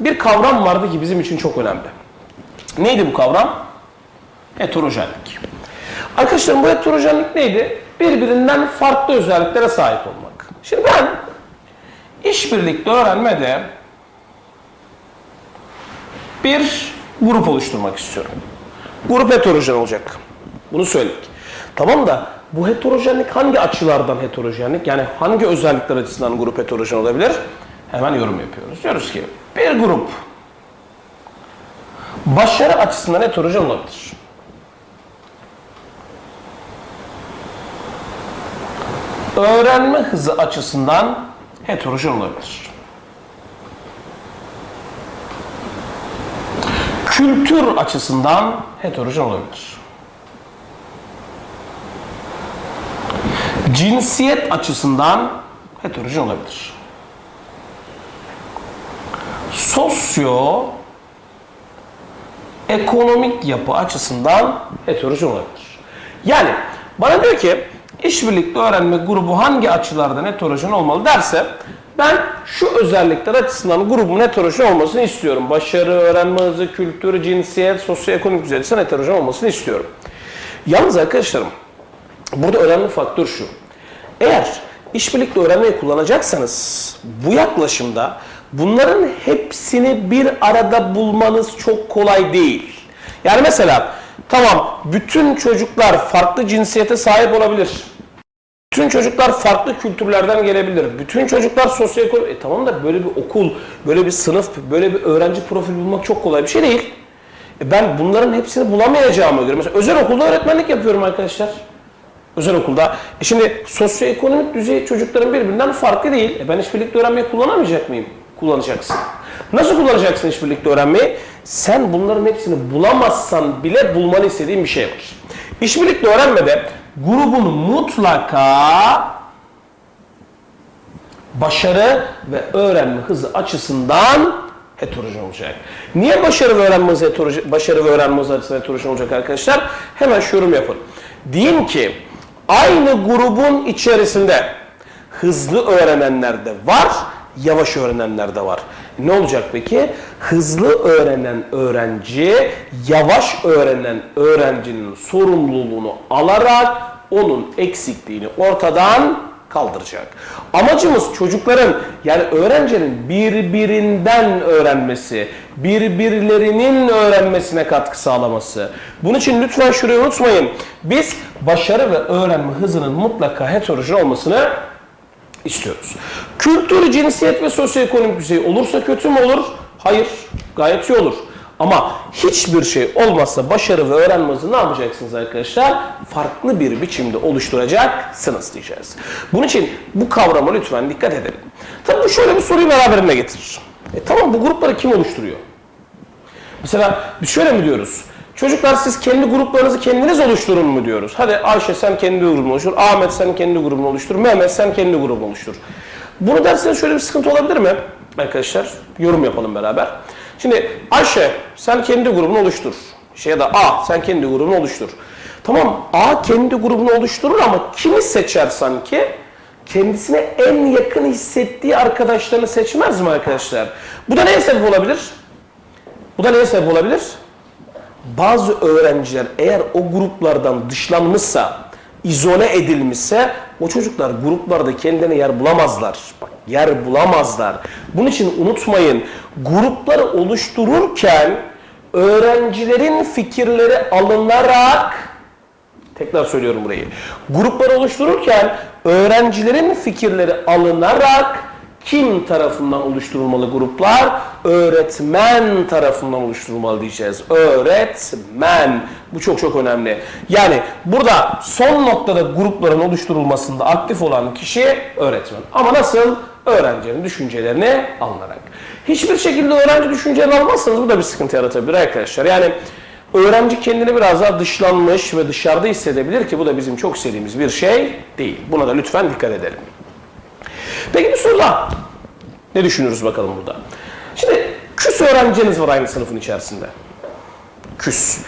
bir kavram vardı ki bizim için çok önemli. Neydi bu kavram? Heterojenlik. Arkadaşlarım bu heterojenlik neydi? Birbirinden farklı özelliklere sahip olmak. Şimdi ben işbirlikte öğrenmede bir grup oluşturmak istiyorum. Grup heterojen olacak. Bunu söyledik. Tamam da bu heterojenlik hangi açılardan heterojenlik? Yani hangi özellikler açısından grup heterojen olabilir? Hemen yorum yapıyoruz. Diyoruz ki bir grup başarı açısından heterojen olabilir. Öğrenme hızı açısından heterojen olabilir. Kültür açısından heterojen olabilir. Cinsiyet açısından heterojen olabilir. Sosyo ekonomik yapı açısından heterojen olabilir. Yani bana diyor ki işbirlikte öğrenme grubu hangi açılardan heterojen olmalı derse ben şu özellikler açısından grubun heterojen olmasını istiyorum. Başarı, öğrenme hızı, kültür, cinsiyet, sosyoekonomik düzey açısından heterojen olmasını istiyorum. Yalnız arkadaşlarım burada önemli faktör şu. Eğer işbirlikte öğrenmeyi kullanacaksanız bu yaklaşımda bunların hepsini bir arada bulmanız çok kolay değil. Yani mesela tamam bütün çocuklar farklı cinsiyete sahip olabilir. Bütün çocuklar farklı kültürlerden gelebilir. Bütün çocuklar sosyoekonomik... E tamam da böyle bir okul, böyle bir sınıf, böyle bir öğrenci profili bulmak çok kolay bir şey değil. E ben bunların hepsini bulamayacağıma göre... Mesela özel okulda öğretmenlik yapıyorum arkadaşlar. Özel okulda. E şimdi sosyoekonomik düzey çocukların birbirinden farklı değil. E ben işbirlikte öğrenmeyi kullanamayacak mıyım? Kullanacaksın. Nasıl kullanacaksın işbirlikte öğrenmeyi? Sen bunların hepsini bulamazsan bile bulmanı istediğin bir şey var. İşbirlikte öğrenmede grubun mutlaka başarı ve öğrenme hızı açısından heterojen olacak. Niye başarı ve öğrenme hızı heterojen, başarı ve öğrenme hızı açısından heterojen olacak arkadaşlar? Hemen şu yorum yapın. Diyeyim ki aynı grubun içerisinde hızlı öğrenenler de var, yavaş öğrenenler de var. Ne olacak peki? Hızlı öğrenen öğrenci, yavaş öğrenen öğrencinin sorumluluğunu alarak onun eksikliğini ortadan kaldıracak. Amacımız çocukların yani öğrencinin birbirinden öğrenmesi, birbirlerinin öğrenmesine katkı sağlaması. Bunun için lütfen şurayı unutmayın. Biz başarı ve öğrenme hızının mutlaka heterojen olmasını istiyoruz. Kültür, cinsiyet ve sosyoekonomik düzey olursa kötü mü olur? Hayır, gayet iyi olur. Ama hiçbir şey olmazsa başarı ve öğrenme hızı ne yapacaksınız arkadaşlar? Farklı bir biçimde oluşturacaksınız diyeceğiz. Bunun için bu kavrama lütfen dikkat edelim. Tabii bu şöyle bir soruyu beraberinde getirir. E tamam bu grupları kim oluşturuyor? Mesela biz şöyle mi diyoruz? Çocuklar siz kendi gruplarınızı kendiniz oluşturun mu diyoruz. Hadi Ayşe sen kendi grubunu oluştur, Ahmet sen kendi grubunu oluştur, Mehmet sen kendi grubunu oluştur. Bunu derseniz şöyle bir sıkıntı olabilir mi? Arkadaşlar yorum yapalım beraber. Şimdi Ayşe sen kendi grubunu oluştur. Şey ya da A sen kendi grubunu oluştur. Tamam A kendi grubunu oluşturur ama kimi seçer sanki? Kendisine en yakın hissettiği arkadaşlarını seçmez mi arkadaşlar? Bu da neye sebep olabilir? Bu da neye sebep olabilir? Bazı öğrenciler eğer o gruplardan dışlanmışsa, izole edilmişse o çocuklar gruplarda kendine yer bulamazlar. Bak yer bulamazlar. Bunun için unutmayın grupları oluştururken öğrencilerin fikirleri alınarak tekrar söylüyorum burayı. Grupları oluştururken öğrencilerin fikirleri alınarak kim tarafından oluşturulmalı gruplar? Öğretmen tarafından oluşturulmalı diyeceğiz. Öğretmen. Bu çok çok önemli. Yani burada son noktada grupların oluşturulmasında aktif olan kişi öğretmen. Ama nasıl? Öğrencinin düşüncelerini alınarak. Hiçbir şekilde öğrenci düşüncelerini almazsanız bu da bir sıkıntı yaratabilir arkadaşlar. Yani öğrenci kendini biraz daha dışlanmış ve dışarıda hissedebilir ki bu da bizim çok istediğimiz bir şey değil. Buna da lütfen dikkat edelim. Peki daha. Ne düşünürüz bakalım burada? Şimdi küs öğrenciniz var aynı sınıfın içerisinde. Küs.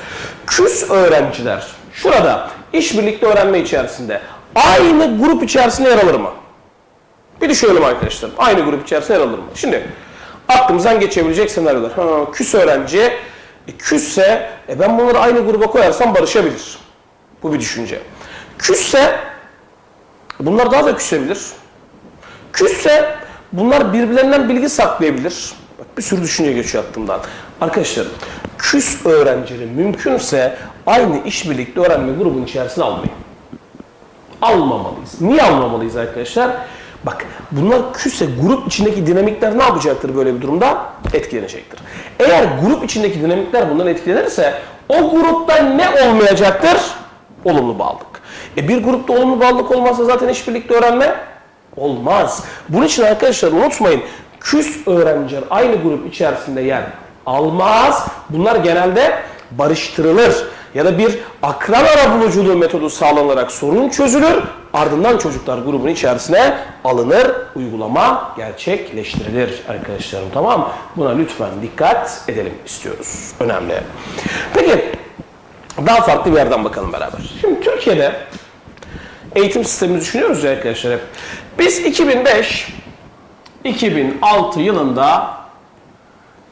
Küs öğrenciler şurada işbirlikte öğrenme içerisinde aynı grup içerisinde yer alır mı? Bir düşünelim arkadaşlar. Aynı grup içerisinde yer alır mı? Şimdi Aklımızdan geçebilecek senaryolar. Ha, küs öğrenci, e, küsse e, ben bunları aynı gruba koyarsam barışabilir. Bu bir düşünce. Küsse bunlar daha da küsebilir. Küsse bunlar birbirlerinden bilgi saklayabilir. Bak, bir sürü düşünce geçiyor aklımdan. Arkadaşlar küs öğrencileri mümkünse aynı işbirlikte öğrenme grubun içerisine almayın. Almamalıyız. Niye almamalıyız arkadaşlar? Bak bunlar küsse grup içindeki dinamikler ne yapacaktır böyle bir durumda? Etkilenecektir. Eğer grup içindeki dinamikler bundan etkilenirse o grupta ne olmayacaktır? Olumlu bağlılık. E bir grupta olumlu bağlılık olmazsa zaten işbirlikte öğrenme olmaz. Bunun için arkadaşlar unutmayın küs öğrenciler aynı grup içerisinde yer almaz. Bunlar genelde barıştırılır ya da bir akran arabuluculuğu metodu sağlanarak sorun çözülür. Ardından çocuklar grubun içerisine alınır, uygulama gerçekleştirilir arkadaşlarım tamam? Buna lütfen dikkat edelim istiyoruz. Önemli. Peki daha farklı bir yerden bakalım beraber. Şimdi Türkiye'de eğitim sistemini düşünüyoruz ya arkadaşlar hep. Biz 2005 2006 yılında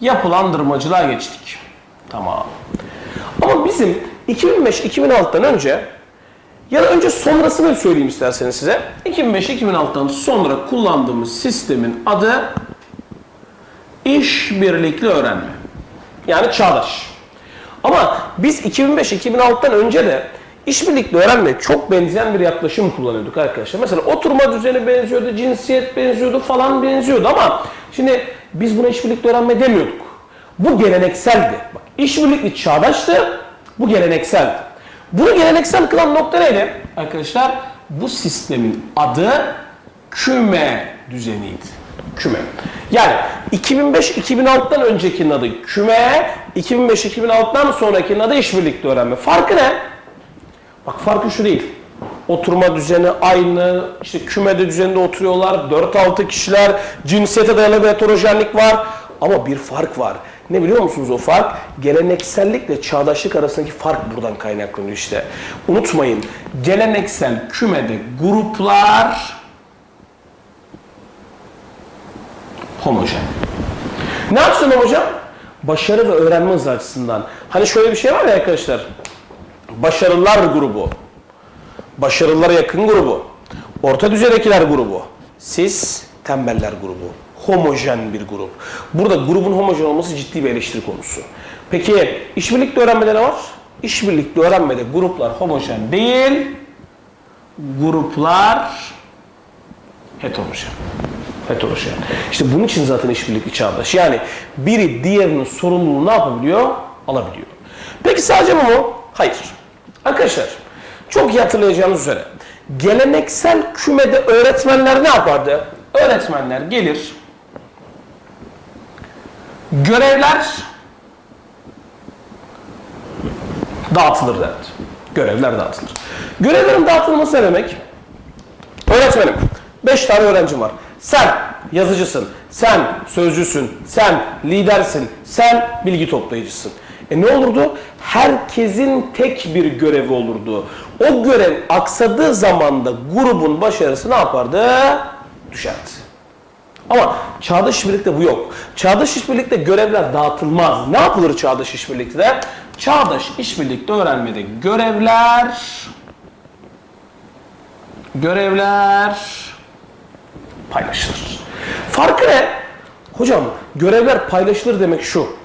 yapılandırmacılığa geçtik. Tamam. Ama bizim 2005-2006'dan önce ya da önce sonrasını söyleyeyim isterseniz size. 2005-2006'dan sonra kullandığımız sistemin adı işbirlikli öğrenme. Yani çağdaş. Ama biz 2005-2006'dan önce de işbirlikli öğrenme çok benzeyen bir yaklaşım kullanıyorduk arkadaşlar. Mesela oturma düzeni benziyordu, cinsiyet benziyordu falan benziyordu ama şimdi biz buna işbirlikli öğrenme demiyorduk. Bu gelenekseldi. Bak işbirlikli çağdaştı, bu gelenekseldi. Bunu geleneksel kılan nokta neydi? Arkadaşlar bu sistemin adı küme düzeniydi. Küme. Yani 2005-2006'dan öncekinin adı küme, 2005-2006'dan sonrakinin adı işbirlikli öğrenme. Farkı ne? Bak farkı şu değil. Oturma düzeni aynı, işte kümede düzeninde oturuyorlar, 4-6 kişiler, cinsiyete dayalı bir heterojenlik var. Ama bir fark var. Ne biliyor musunuz o fark? Geleneksellikle çağdaşlık arasındaki fark buradan kaynaklanıyor işte. Unutmayın, geleneksel kümede gruplar homojen. Ne açıdan homojen? Başarı ve öğrenme hızı açısından. Hani şöyle bir şey var ya arkadaşlar. Başarılılar grubu, başarılılara yakın grubu, orta düzeydekiler grubu, siz tembeller grubu, homojen bir grup. Burada grubun homojen olması ciddi bir eleştiri konusu. Peki işbirlikli öğrenmede ne var? İşbirlikli öğrenmede gruplar homojen değil, gruplar heterojen. Heterojen. İşte bunun için zaten işbirlikli çağdaş. Yani biri diğerinin sorumluluğunu ne yapabiliyor? Alabiliyor. Peki sadece bu mu? Hayır. Arkadaşlar çok iyi hatırlayacağınız üzere geleneksel kümede öğretmenler ne yapardı? Öğretmenler gelir, görevler dağıtılır derdi. Görevler dağıtılır. Görevlerin dağıtılması ne demek? Öğretmenim, 5 tane öğrencim var. Sen yazıcısın, sen sözcüsün, sen lidersin, sen bilgi toplayıcısın. E ne olurdu? Herkesin tek bir görevi olurdu. O görev aksadığı zaman da grubun başarısı ne yapardı? Düşerdi. Ama çağdaş işbirlikte bu yok. Çağdaş işbirlikte görevler dağıtılmaz. Ne yapılır çağdaş işbirlikte? Çağdaş işbirlikte öğrenmede görevler görevler paylaşılır. Farkı ne? Hocam görevler paylaşılır demek şu.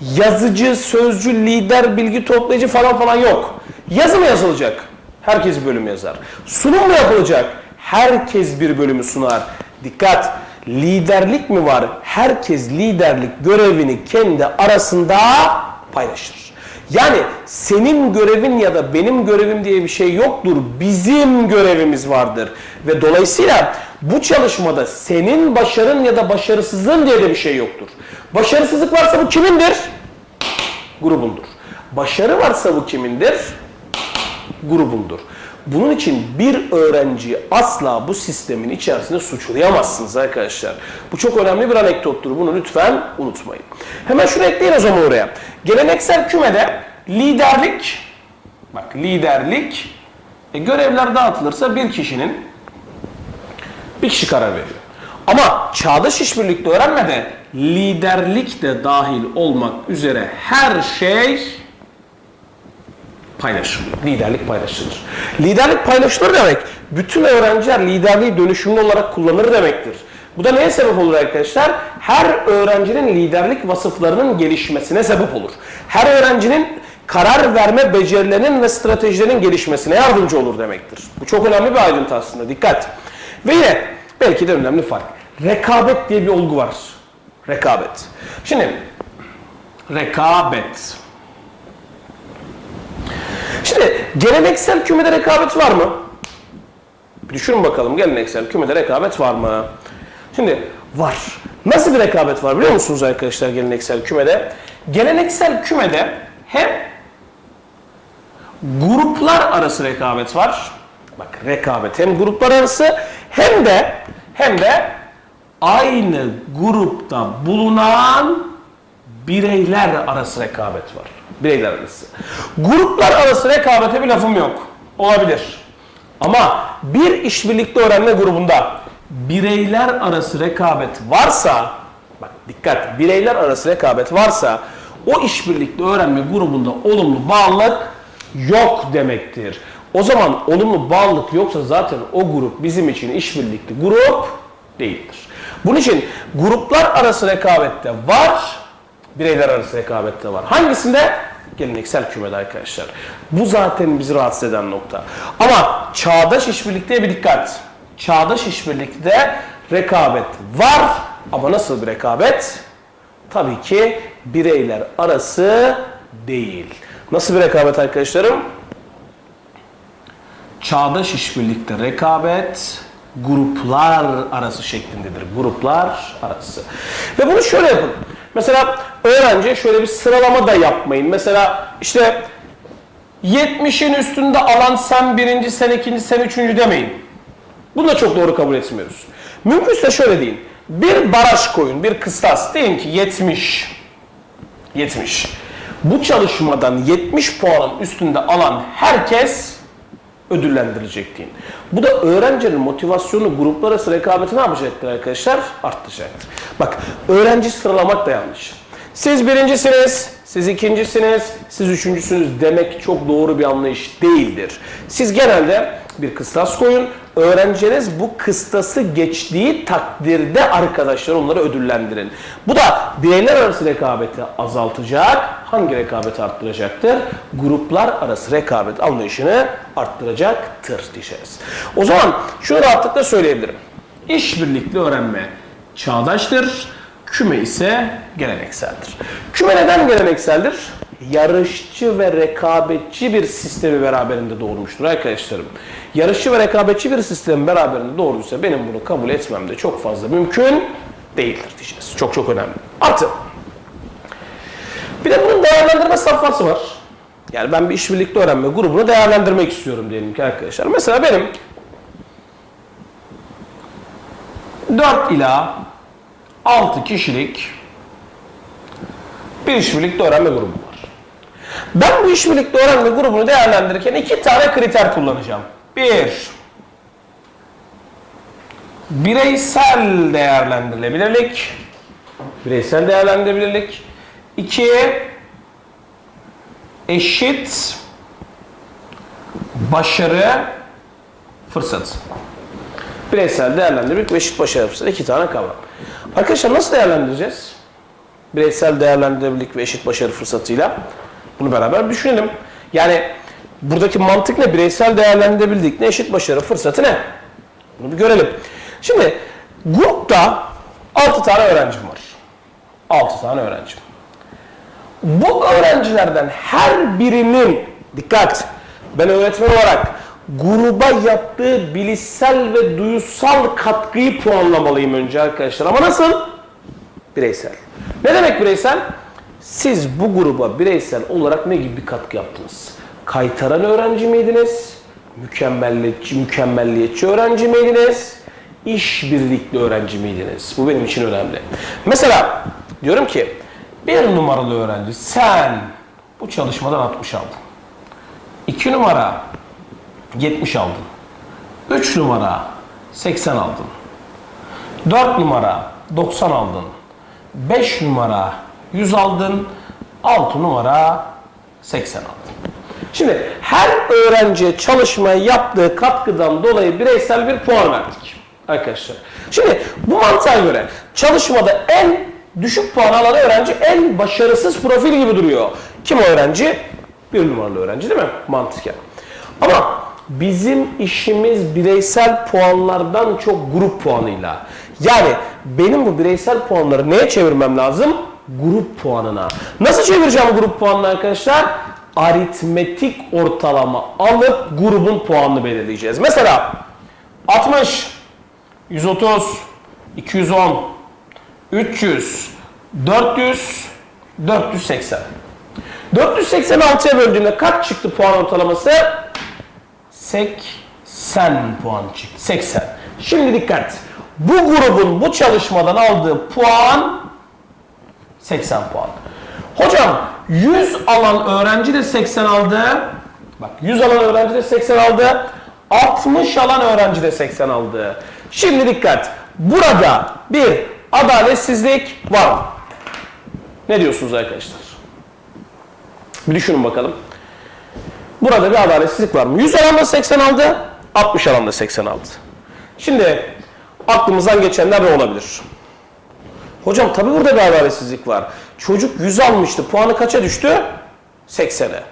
Yazıcı, sözcü, lider, bilgi toplayıcı falan falan yok. Yazı mı yazılacak? Herkes bir bölüm yazar. Sunum mu yapılacak? Herkes bir bölümü sunar. Dikkat! Liderlik mi var? Herkes liderlik görevini kendi arasında paylaşır. Yani senin görevin ya da benim görevim diye bir şey yoktur. Bizim görevimiz vardır. Ve dolayısıyla bu çalışmada senin başarın ya da başarısızlığın diye de bir şey yoktur. Başarısızlık varsa bu kimindir? Grubundur. Başarı varsa bu kimindir? Grubundur. Bunun için bir öğrenciyi asla bu sistemin içerisinde suçlayamazsınız arkadaşlar. Bu çok önemli bir anekdottur. Bunu lütfen unutmayın. Hemen şunu ekleyin o zaman oraya. Geleneksel kümede liderlik, bak liderlik, e, görevler dağıtılırsa bir kişinin bir kişi karar veriyor. Ama çağdaş işbirlikli öğrenmede liderlik de dahil olmak üzere her şey paylaşılıyor. Liderlik paylaşılır. Liderlik paylaşılır demek bütün öğrenciler liderliği dönüşümlü olarak kullanır demektir. Bu da neye sebep olur arkadaşlar? Her öğrencinin liderlik vasıflarının gelişmesine sebep olur. Her öğrencinin karar verme becerilerinin ve stratejilerinin gelişmesine yardımcı olur demektir. Bu çok önemli bir ayrıntı aslında. Dikkat. Ve yine belki de önemli fark. Rekabet diye bir olgu var. Rekabet. Şimdi rekabet. Şimdi geleneksel kümede rekabet var mı? Bir düşünün bakalım geleneksel kümede rekabet var mı? Şimdi var. Nasıl bir rekabet var biliyor musunuz arkadaşlar geleneksel kümede? Geleneksel kümede hem gruplar arası rekabet var. Bak rekabet hem gruplar arası hem de hem de aynı grupta bulunan bireyler arası rekabet var. Bireyler arası. Gruplar arası rekabete bir lafım yok. Olabilir. Ama bir işbirlikte öğrenme grubunda bireyler arası rekabet varsa, bak dikkat, bireyler arası rekabet varsa o işbirlikte öğrenme grubunda olumlu bağlılık yok demektir. O zaman olumlu bağlılık yoksa zaten o grup bizim için işbirlikli grup değildir. Bunun için gruplar arası rekabette var, bireyler arası rekabette var. Hangisinde? Geleneksel kümede arkadaşlar. Bu zaten bizi rahatsız eden nokta. Ama çağdaş işbirlikte bir dikkat. Çağdaş işbirlikte rekabet var ama nasıl bir rekabet? Tabii ki bireyler arası değil. Nasıl bir rekabet arkadaşlarım? Çağdaş işbirlikte rekabet gruplar arası şeklindedir. Gruplar arası. Ve bunu şöyle yapın. Mesela öğrenci şöyle bir sıralama da yapmayın. Mesela işte 70'in üstünde alan sen birinci, sen ikinci, sen üçüncü demeyin. Bunu da çok doğru kabul etmiyoruz. Mümkünse şöyle deyin. Bir baraj koyun, bir kıstas. Deyin ki 70. 70. Bu çalışmadan 70 puanın üstünde alan herkes ödüllendirilecek deyin. Bu da öğrencinin motivasyonu, gruplar arası rekabeti ne yapacaktır arkadaşlar? Artacaktır. Bak öğrenci sıralamak da yanlış. Siz birincisiniz, siz ikincisiniz, siz üçüncüsünüz demek çok doğru bir anlayış değildir. Siz genelde bir kıstas koyun. Öğrenciniz bu kıstası geçtiği takdirde arkadaşlar onları ödüllendirin. Bu da bireyler arası rekabeti azaltacak. Hangi rekabeti arttıracaktır? Gruplar arası rekabet anlayışını arttıracaktır diyeceğiz. O zaman şunu rahatlıkla söyleyebilirim. İşbirlikli öğrenme çağdaştır. Küme ise gelenekseldir. Küme neden gelenekseldir? Yarışçı ve rekabetçi bir sistemi beraberinde doğurmuştur arkadaşlarım. Yarışçı ve rekabetçi bir sistem beraberinde doğurduysa benim bunu kabul etmem de çok fazla mümkün değildir diyeceğiz. Çok çok önemli. Artı. Bir de bunun değerlendirme safhası var. Yani ben bir işbirlikli öğrenme grubunu değerlendirmek istiyorum diyelim ki arkadaşlar. Mesela benim 4 ila 6 kişilik bir işbirlikli öğrenme grubu var. Ben bu işbirlikli öğrenme grubunu değerlendirirken iki tane kriter kullanacağım. Bir, bireysel değerlendirilebilirlik. Bireysel değerlendirilebilirlik. İki, eşit başarı fırsat. Bireysel değerlendirilebilirlik ve eşit başarı fırsat. iki tane kavram. Arkadaşlar nasıl değerlendireceğiz? Bireysel değerlendirilebilirlik ve eşit başarı fırsatıyla. Bunu beraber düşünelim. Yani buradaki mantık ne? Bireysel değerlendirebildik ne? Eşit başarı fırsatı ne? Bunu bir görelim. Şimdi grupta 6 tane öğrencim var. 6 tane öğrencim. Bu öğrencilerden her birinin dikkat ben öğretmen olarak gruba yaptığı bilişsel ve duyusal katkıyı puanlamalıyım önce arkadaşlar. Ama nasıl? Bireysel. Ne demek bireysel? Siz bu gruba bireysel olarak ne gibi bir katkı yaptınız? Kaytaran öğrenci miydiniz? Mükemmelliyetçi, mükemmelliyetçi öğrenci miydiniz? İşbirlikli öğrenci miydiniz? Bu benim için önemli. Mesela diyorum ki bir numaralı öğrenci sen bu çalışmadan 60 aldın. 2 numara 70 aldın. 3 numara 80 aldın. 4 numara 90 aldın. 5 numara 100 aldın. 6 numara 80 aldın. Şimdi her öğrenciye çalışmaya yaptığı katkıdan dolayı bireysel bir puan verdik arkadaşlar. Şimdi bu mantığa göre çalışmada en düşük puan alan öğrenci en başarısız profil gibi duruyor. Kim o öğrenci? Bir numaralı öğrenci değil mi? Mantıken. Ama bizim işimiz bireysel puanlardan çok grup puanıyla. Yani benim bu bireysel puanları neye çevirmem lazım? Grup puanına. Nasıl çevireceğim grup puanını arkadaşlar? Aritmetik ortalama alıp grubun puanını belirleyeceğiz. Mesela 60, 130, 210, 300, 400, 480. 486'ya böldüğünde kaç çıktı puan ortalaması? 80 puan çıktı. 80. Şimdi dikkat. Bu grubun bu çalışmadan aldığı puan 80 puan. Hocam 100 alan öğrenci de 80 aldı. Bak 100 alan öğrenci de 80 aldı. 60 alan öğrenci de 80 aldı. Şimdi dikkat. Burada bir adaletsizlik var? Ne diyorsunuz arkadaşlar? Bir düşünün bakalım. Burada bir adaletsizlik var mı? 100 alanda 80 aldı, 60 alanda 80 aldı. Şimdi aklımızdan geçenler ne olabilir? Hocam tabii burada bir adaletsizlik var. Çocuk 100 almıştı, puanı kaça düştü? 80'e.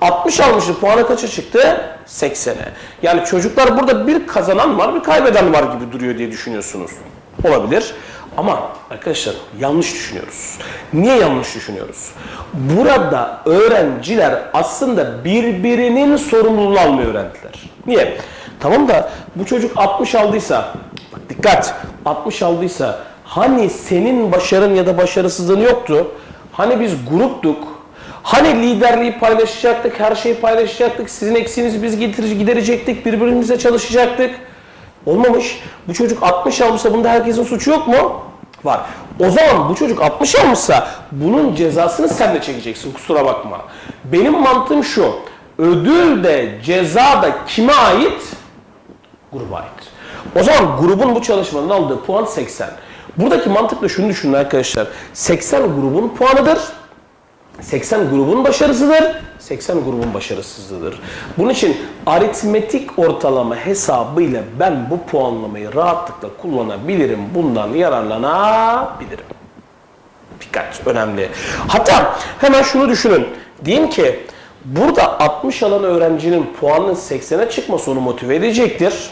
60 almıştı, puanı kaça çıktı? 80'e. Yani çocuklar burada bir kazanan var, bir kaybeden var gibi duruyor diye düşünüyorsunuz. Olabilir. Ama arkadaşlar yanlış düşünüyoruz. Niye yanlış düşünüyoruz? Burada öğrenciler aslında birbirinin sorumluluğunu almayı öğrendiler. Niye? Tamam da bu çocuk 60 aldıysa, bak dikkat 60 aldıysa hani senin başarın ya da başarısızlığın yoktu? Hani biz gruptuk? Hani liderliği paylaşacaktık, her şeyi paylaşacaktık, sizin eksiğinizi biz giderecektik, birbirimize çalışacaktık. Olmamış. Bu çocuk 60 almışsa bunda herkesin suçu yok mu? Var. O zaman bu çocuk 60 almışsa bunun cezasını sen de çekeceksin kusura bakma. Benim mantığım şu. Ödül de ceza da kime ait? Gruba ait. O zaman grubun bu çalışmanın aldığı puan 80. Buradaki mantıkla şunu düşünün arkadaşlar. 80 grubun puanıdır. 80 grubun başarısıdır, 80 grubun başarısızlığıdır. Bunun için aritmetik ortalama hesabıyla ben bu puanlamayı rahatlıkla kullanabilirim. Bundan yararlanabilirim. Dikkat önemli. Hatta hemen şunu düşünün. Diyeyim ki burada 60 alan öğrencinin puanının 80'e çıkması onu motive edecektir.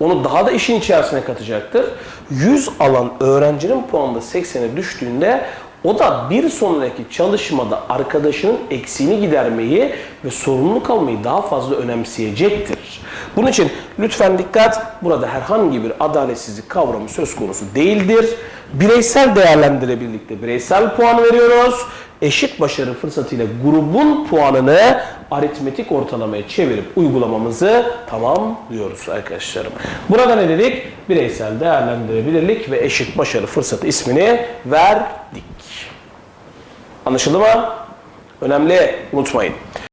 Onu daha da işin içerisine katacaktır. 100 alan öğrencinin puanı 80'e düştüğünde o da bir sonraki çalışmada arkadaşının eksiğini gidermeyi ve sorumluluk almayı daha fazla önemseyecektir. Bunun için lütfen dikkat, burada herhangi bir adaletsizlik kavramı söz konusu değildir. Bireysel değerlendire birlikte bireysel puan veriyoruz. Eşit başarı fırsatıyla grubun puanını aritmetik ortalamaya çevirip uygulamamızı tamamlıyoruz arkadaşlarım. Burada ne dedik? Bireysel değerlendirebilirlik ve eşit başarı fırsatı ismini verdik. Anlaşıldı mı? Önemli unutmayın.